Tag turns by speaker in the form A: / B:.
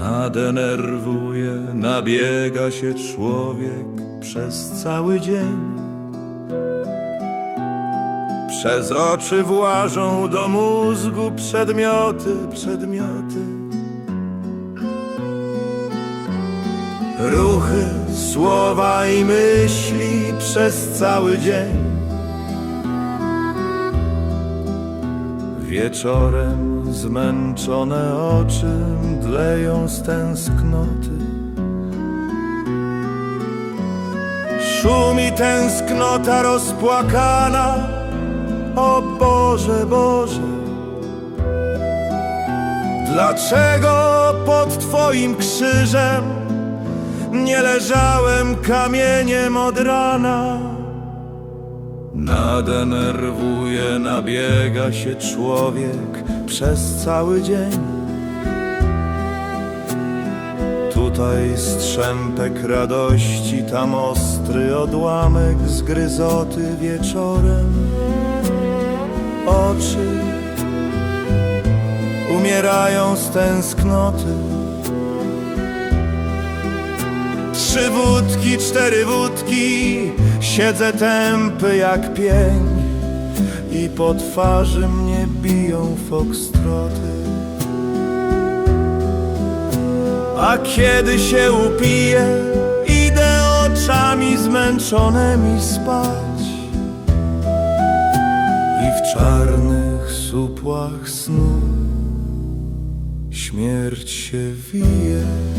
A: Nadenerwuje, nabiega się człowiek przez cały dzień. Przez oczy włażą do mózgu przedmioty, przedmioty. Ruchy, słowa i myśli przez cały dzień. Wieczorem zmęczone oczy mdleją z tęsknoty. Szumi tęsknota rozpłakana. O Boże, Boże, dlaczego pod Twoim krzyżem nie leżałem kamieniem od rana? Nadenerwuje, nabiega się człowiek przez cały dzień. Tutaj strzępek radości, tam ostry odłamek zgryzoty wieczorem. Oczy umierają z tęsknoty. Trzy wódki, cztery wódki, siedzę tępy jak pień i po twarzy mnie biją foxtroty. A kiedy się upiję, idę oczami zmęczonymi spać i w czarnych supłach snu śmierć się wije.